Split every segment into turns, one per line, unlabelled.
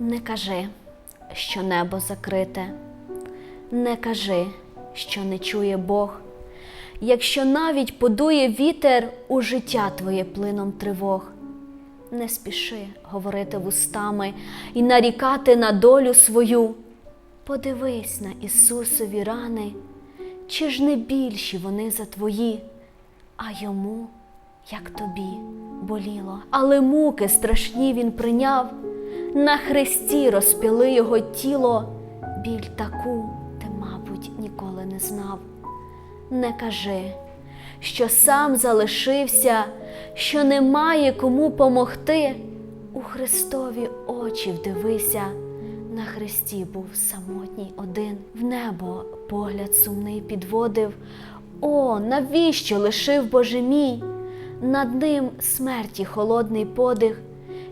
Не кажи, що небо закрите, не кажи, що не чує Бог. Якщо навіть подує вітер у життя твоє плином тривог, не спіши говорити вустами і нарікати на долю свою. Подивись на Ісусові рани, чи ж не більші вони за твої, а йому, як тобі, боліло. Але муки страшні він прийняв, на хресті розпіли його тіло, біль таку ти, мабуть, ніколи не знав. Не кажи, що сам залишився, що немає кому помогти. У Христові очі вдивися, на хресті був самотній один, в небо погляд сумний підводив. О, навіщо лишив Боже мій? Над ним смерті холодний подих.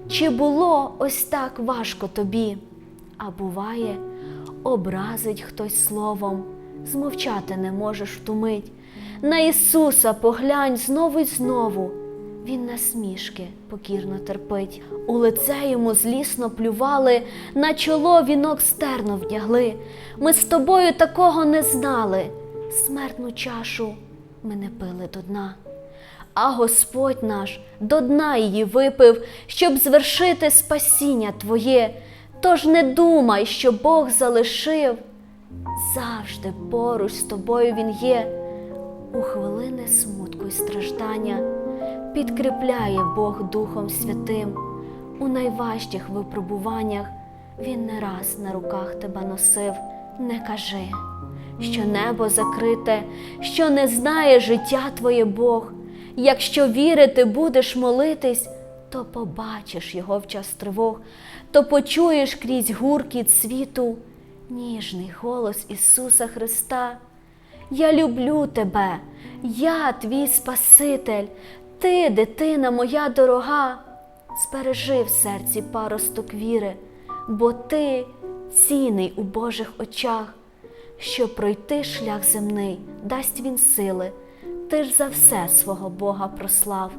Чи було ось так важко тобі? А буває, образить хтось словом, змовчати не можеш втумить. На Ісуса поглянь знову й знову. Він насмішки покірно терпить. У лице йому злісно плювали, на чоло вінок стерно вдягли. Ми з тобою такого не знали. Смертну чашу ми не пили до дна. А Господь наш до дна її випив, щоб звершити спасіння Твоє. Тож не думай, що Бог залишив. Завжди поруч з тобою Він є. У хвилини смутку й страждання підкріпляє Бог Духом Святим. У найважчих випробуваннях Він не раз на руках тебе носив. Не кажи, що небо закрите, що не знає життя твоє Бог. Якщо вірити будеш молитись, то побачиш його в час тривог, то почуєш крізь гуркіт світу ніжний голос Ісуса Христа. Я люблю тебе, я твій Спаситель, ти, дитина моя дорога, збережи в серці паросток віри, бо ти цінний у Божих очах, щоб пройти шлях земний, дасть він сили, ти ж за все свого Бога прослав.